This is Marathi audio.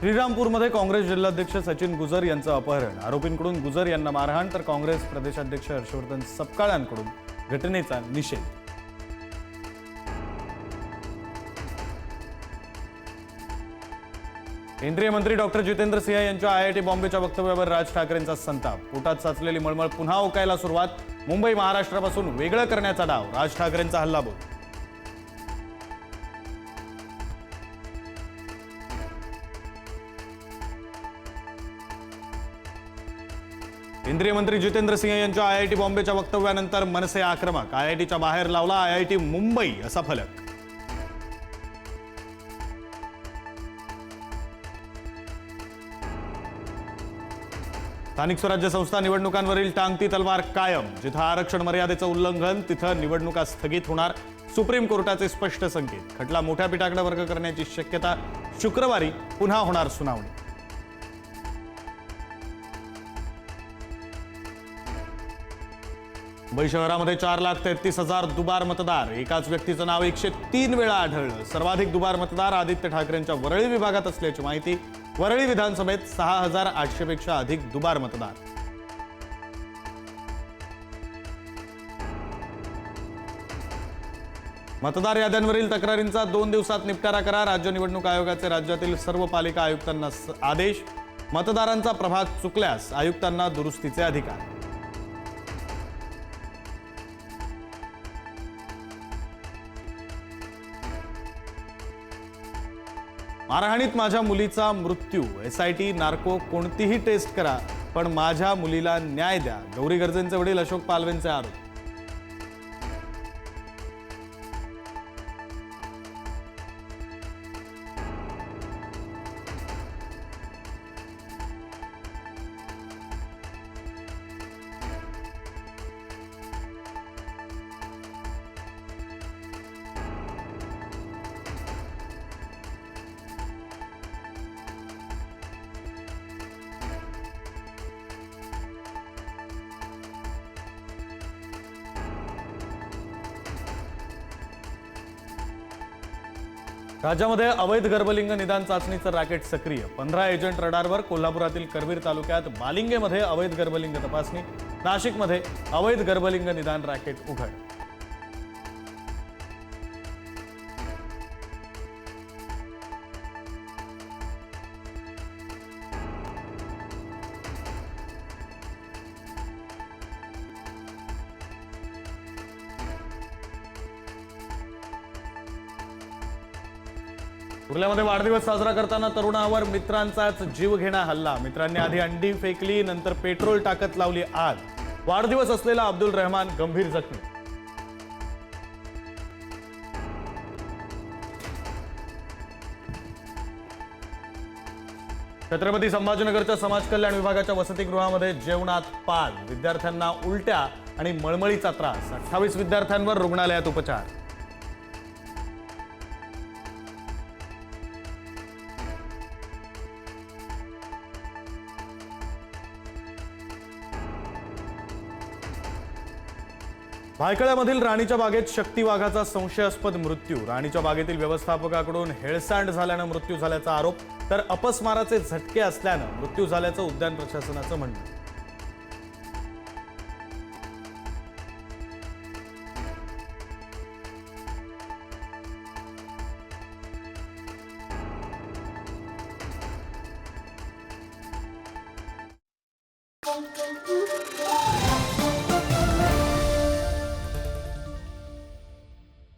श्रीरामपूरमध्ये काँग्रेस जिल्हाध्यक्ष सचिन गुजर यांचं अपहरण. आरोपींकडून गुजर यांना मारहाण तर काँग्रेस प्रदेशाध्यक्ष हर्षवर्धन सपकाळांकडून घटनेचा निषेध. केंद्रीय मंत्री डॉक्टर जितेंद्र सिंह यांच्या आय आय टी बॉम्बेच्या वक्तव्यावर राज ठाकरेंचा संताप. पोटात साचलेली मळमळ पुन्हा ओकायला सुरुवात. मुंबई महाराष्ट्रापासून वेगळं करण्याचा डाव. राज ठाकरेंचा हल्लाबोल. केंद्रीय मंत्री जितेंद्र सिंह यांच्या आय आय टी बॉम्बेच्या वक्तव्यानंतर मनसे आक्रमक. आय आय टीच्या बाहेर लावला आय आय टी मुंबई असा फलक. स्थानिक स्वराज्य संस्था निवडणुकांवरील टांगती तलवार कायम. जिथं आरक्षण मर्यादेचं उल्लंघन तिथं निवडणुका स्थगित होणार. सुप्रीम कोर्टाचे स्पष्ट संकेत. खटला मोठ्या पीठाकडे वर्ग करण्याची शक्यता शुक्रवारी पुन्हा होणार सुनावणी. मुंबई शहरामध्ये चार लाख तेहतीस हजार दुबार मतदार. एकाच व्यक्तीचं नाव एकशे तीन वेळा आढळलं. सर्वाधिक दुबार मतदार आदित्य ठाकरेंच्या वरळी विभागात असल्याची माहिती वरळी विधानसभेत सहा हजार आठशेपेक्षा अधिक दुबार मतदार. मतदार याद्यांवरील तक्रारींचा दोन दिवसात निपटारा करा. राज्य निवडणूक आयोगाचे राज्यातील सर्व पालिका आयुक्तांना आदेश. मतदारांचा प्रभाग चुकल्यास आयुक्तांना दुरुस्तीचे अधिकार. मारहाणीत माझ्या मुलीचा मृत्यू. एस आय टी नार्को कोणतीही टेस्ट करा पण माझ्या मुलीला न्याय द्या. गौरी गर्जेंचे वडील अशोक पालवेंचे आरोप. राज्यामध्ये अवैध गर्भलिंग निदान चाचणीचं रॅकेट सक्रिय. पंधरा एजंट रडारवर कोल्हापुरातील करवीर तालुक्यात बालिंगेमध्ये अवैध गर्भलिंग तपासणी. नाशिकमध्ये अवैध गर्भलिंग निदान रॅकेट उघड. कुर्ल्यामध्ये वाढदिवस साजरा करताना तरुणावर मित्रांचाच जीव घेणा हल्ला. मित्रांनी आधी अंडी फेकली नंतर पेट्रोल टाकत लावली आग. वाढदिवस असलेला अब्दुल रहमान गंभीर जखमी. छत्रपती संभाजीनगरच्या समाज कल्याण विभागाच्या वसतिगृहामध्ये जेवणात पाल. विद्यार्थ्यांना उलट्या आणि मळमळीचा त्रास. अठ्ठावीस विद्यार्थ्यांवर रुग्णालयात उपचार. भायखळ्यामधील राणीच्या बागेत शक्ती वाघाचा संशयास्पद मृत्यू. राणीच्या बागेतील व्यवस्थापकाकडून हेळसांड झाल्यानं मृत्यू झाल्याचा आरोप तर अपस्माराचे झटके असल्यानं मृत्यू झाल्याचं उद्यान प्रशासनाचं म्हणणं.